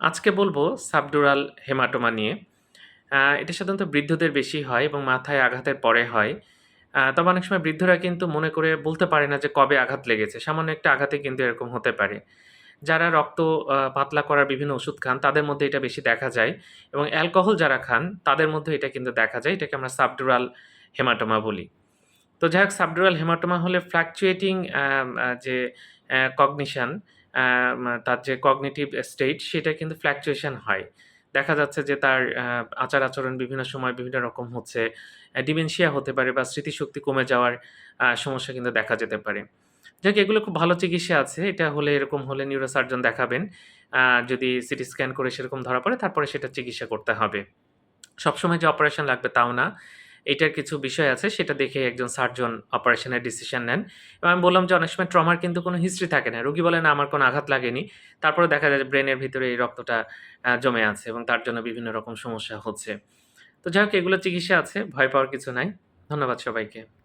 আজকে বলব subdural haematoma নিয়ে। এটা সাধারণত বৃদ্ধদের বেশি হয় এবং মাথায় আঘাতের পরে হয়। তবে অনেক সময় বৃদ্ধরা কিন্তু মনে করে বলতে পারে না যে কবে আঘাত লেগেছে। সামান্য একটা আঘাতে কিন্তু এরকম হতে পারে। যারা রক্ত পাতলা করার বিভিন্ন ওষুধ খান, তাদের মধ্যে এটা বেশি দেখা যায় এবং অ্যালকোহল যারা খান, তাদের মধ্যে এটা কিন্তু দেখা যায়। এটাকে আমরা সাবডুরাল হেমাটোমা বলি। তো যাই হোক, সাবডুরাল হেমাটোমা হলে আ যে কগনিশন তার যে কগনিটিভ স্টেট সেটা কিন্তু ফ্লাকচুয়েশন হয়। দেখা যাচ্ছে যে তার আচার-আচরণ বিভিন্ন সময় বিভিন্ন রকম হচ্ছে। ডিমেনশিয়া হতে পারে বা স্মৃতিশক্তি কমে যাওয়ার সমস্যা কিন্তু দেখা যেতে পারে। যাক, এগুলো খুব ভালো চিকিৎসা আছে। এটা হলে, এরকম হলে নিউরোসার্জন দেখাবেন। যদি সিটি স্ক্যান করে সেরকম ধরা পড়ে, তারপরে সেটা চিকিৎসা করতে হবে। সবসময় যে অপারেশন লাগবে তাও না। এটার কিছু বিষয় আছে সেটা দেখে একজন সার্জন অপারেশনের ডিসিশন নেন। এবং আমি বললাম যে অনেক সময় ট্রমার কিন্তু কোনো হিস্ট্রি থাকে না। রুগী বলে, "না আমার কোনো আঘাত লাগেনি।" তারপরে দেখা যায় যে ব্রেনের ভিতরে এই রক্তটা জমে আছে এবং তার জন্য বিভিন্ন রকম সমস্যা হচ্ছে। তো যাই হোক এগুলো চিকিৎসা আছে। ভয় পাওয়ার কিছু নাই। ধন্যবাদ সবাইকে।